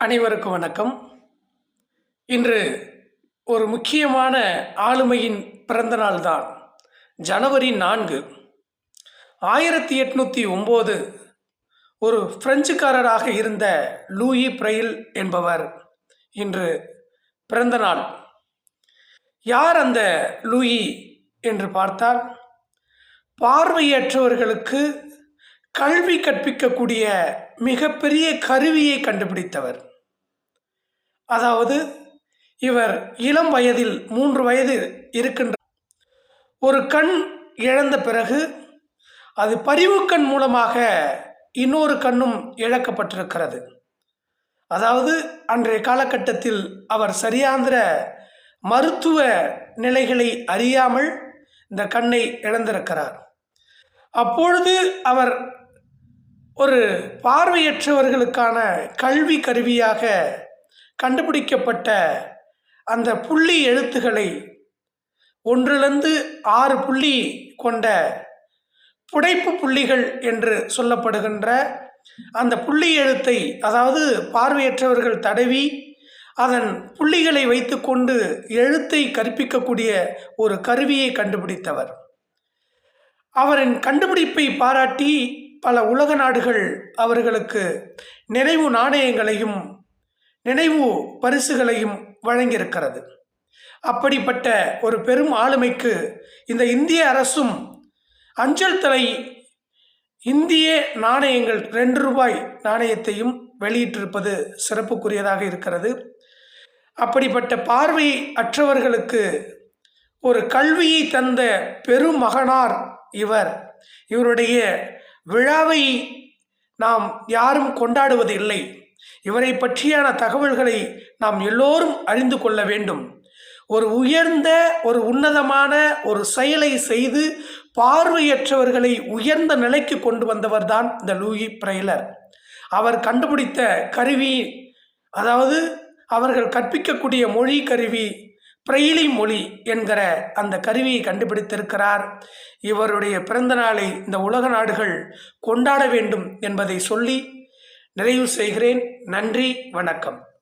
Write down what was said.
அனைவருக்கும் வணக்கம். இன்று ஒரு முக்கியமான ஆளுமையின் பிறந்தநாள் தான் ஜனவரி நான்கு. ஆயிரத்தி எட்நூற்றி ஒம்பது ஒரு பிரெஞ்சுக்காரராக இருந்த லூயி பிரெயில் என்பவர் இன்று பிறந்தநாள் யார் அந்த லூயி என்று பார்த்தால் பார்வையற்றவர்களுக்கு கல்வி கற்பிக்கக்கூடிய மிகப்பெரிய கருவியை கண்டுபிடித்தவர். அதாவது இவர் இளம் வயதில் மூன்று வயது இருக்கின்ற ஒரு கண் இழந்த பிறகு அது பரிவுக்கண் மூலமாக இன்னொரு கண்ணும் இழக்கப்பட்டிருக்கிறது. அதாவது அன்றைய காலகட்டத்தில் அவர் சரியாந்திர மருத்துவ நிலைகளை அறியாமல் இந்த கண்ணை இழந்திருக்கிறார். அப்பொழுது அவர் ஒரு பார்வையற்றவர்களுக்கான கல்வி கருவியாக கண்டுபிடிக்கப்பட்ட அந்த புள்ளி எழுத்துக்களை ஒன்றிலிருந்து ஆறு புள்ளி கொண்ட புடைப்பு புள்ளிகள் என்று சொல்லப்படுகின்ற அந்த புள்ளி எழுத்தை அதாவது பார்வையற்றவர்கள் தடவி அதன் புள்ளிகளை வைத்துக்கொண்டு எழுத்தை கற்பிக்கக்கூடிய ஒரு கருவியை கண்டுபிடித்தவர். அவரின் கண்டுபிடிப்பை பாராட்டி பல உலக நாடுகள் அவர்களுக்கு நினைவு நாணயங்களையும் நினைவு பரிசுகளையும் வழங்கியிருக்கிறது. அப்படிப்பட்ட ஒரு பெரும் ஆளுமைக்கு இந்த இந்திய அரசும் அஞ்சல் தலை இந்திய நாணயங்கள் ரெண்டு ரூபாய் நாணயத்தையும் வெளியிட்டிருப்பது சிறப்புக்குரியதாக இருக்கிறது. அப்படிப்பட்ட பார்வை அற்றவர்களுக்கு ஒரு கல்வியை தந்த பெருமகனார் இவர். இவருடைய விழாவை நாம் யாரும் கொண்டாடுவது இல்லை இவரை பற்றியான தகவல்களை நாம் எல்லோரும் அறிந்து கொள்ள வேண்டும். ஒரு உயர்ந்த ஒரு உன்னதமான ஒரு செயலை செய்து பார்வையற்றவர்களை உயர்ந்த நிலைக்கு கொண்டு வந்தவர் தான் இந்த லூயி பிரெய்லர் அவர் கண்டுபிடித்த கருவி அதாவது அவர்கள் கற்பிக்கக்கூடிய மொழி கருவி பிரெய்லி மொழி என்கிற அந்த கருவியை கண்டுபிடித்திருக்கிறார். இவருடைய பிறந்த நாளை இந்த உலக நாடுகள் கொண்டாட வேண்டும் என்பதை சொல்லி நிறைவு செய்கிறேன். நன்றி வணக்கம்.